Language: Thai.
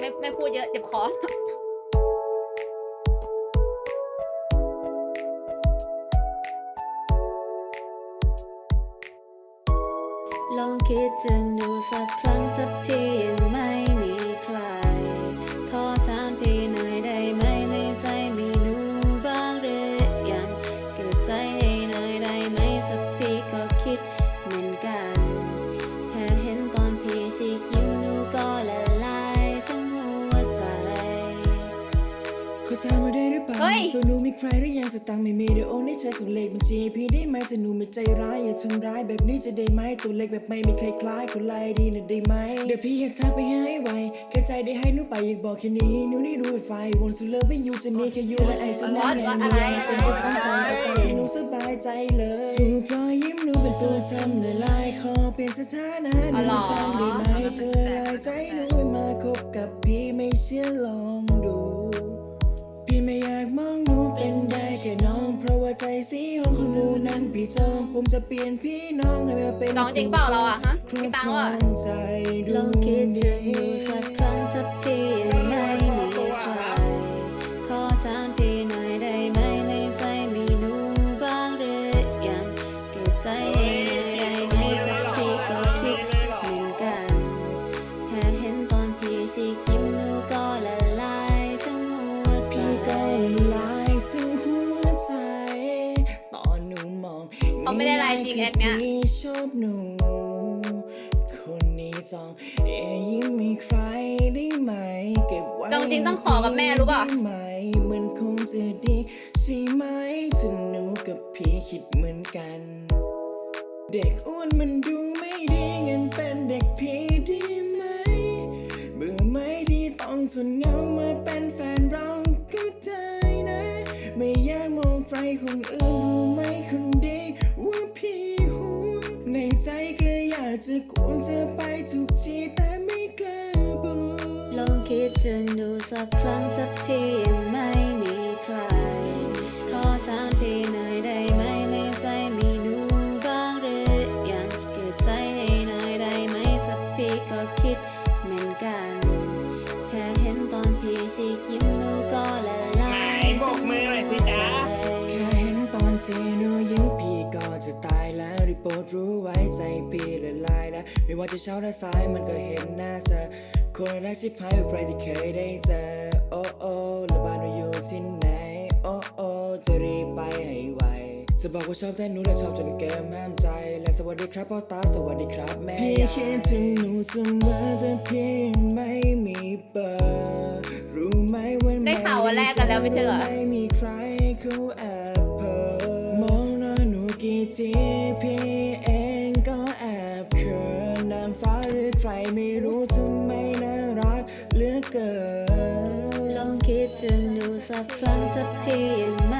ไม่ไม่พูดเยอะเจ็บคอลองคิดถึงดูสักครั้งสักที เปล่าเฮ้ยตัวหนูมีใครหรือยังสตังค์ไม่มีเดี๋ยวโอนให้ใช้ส่งเลขบัญชีให้พี่ได้ไหมแต่หนูไม่ใจร้ายอย่าทำร้ายแบบนี้จะได้ไหมตัวเล็กแบบไม่มีใครคล้ายคนไล่ดีน่ะได้ไหมเดี๋ยวพี่อยากทักไปให้ไวแค่ใจได้ให้หนูไปอยากบอกแค่นี้หนูนี่รู้ไฟวนสุดเลิฟไม่อยู่จะมีแค่อยู่และไอจะนั่นแน่ไม่อยากเป็นแค่ฝันไปแต่ตอนนี้หนูสบายใจเลยสู่รอยยิ้มหนูเป็นตัวทำละลายขอเปลี่ยนสถานะหนูบ้างได้ไหมเธอลายใจหนูมาคบกับพี่ไม่เชื่อลองดู ไม่อยากมองหนูเป็นได้แค่น้อง เพราะว่าใจสีของของหนูนั้นพี่จองผมจะเปลี่ยนพี่น้องให้มาเป็นน้องจริงเปล่าเราอะฮะครอมีบตังคค์รอวะงใจดลวองงคิดเดีถึงดูสักครั้งสักที ริงแอคเนี้ยพี่ชอบหนูคนนี้จองเอยิ้มมีใครได้ไหมเก็บไว้จองจริงต้องขอกับแม่รู้ป่ะได้ไหมมันคงจะดีใช่ไหมถ้าหนูกับพี่คิดเหมือนกัน เด็กอ้วนมันดูไม่ดีงั้นเป็นเด็กพี่ดีไหมเบื่อไหมที่ต้องทนเหงามาเป็นแฟนเราก็ได้นะ ไม่อยากมองใครคนอื่นรู้ไหมคนดี อยากจะกวนเธอไปทุกทีแต่ไม่กล้าบอก ลองคิดถึงดูสักครั้งสักทียังไม่มีใคร ขอถามพี่หน่อยได้ไหมในใจมีหนูบ้างหรือยังเก็บใจให้หน่อยได้ไหมสักพี่ก็คิดเหมือนกัน แค่เห็นตอนพี่ฉีกยิ้มหนูก็ละลาย ไหนบอกมือหน่อยสิจ๊ะแค่เห็นตอน ที่หนูยิ้มพี่ก็จะตายแล้วได้โปรดรู้ไว้ใจพี่ละลายนะไม่ว่าจะเช้าและสายมันก็เห็นหน้าเธอคนรักชิบหายเป็นใครที่เคยได้เจอโอ้โอ้แล้วบ้านหนูอยู่ที่ไหนโอ้โอ้จะรีบไปให้ไวจะบอกว่าชอบแต่หนูและชอบจนเกินห้ามใจ และสวัสดีครับพ่อตาสวัสดีครับแม่พี่คิดถึงหนูเสมอแต่พี่ยังไม่มีเบอร์รู้ไหมว่าได้ข่าววันแรกกันแล้วไม่ใช่เหรอไม่มีใครเขาแอบ ที่พี่เองก็แอบเขินนางฟ้าหรือใครไม่รู้ทำไมน่ารักเหลือเกิน ลองคิดถึงดูสักครั้งสักทียังไม่มี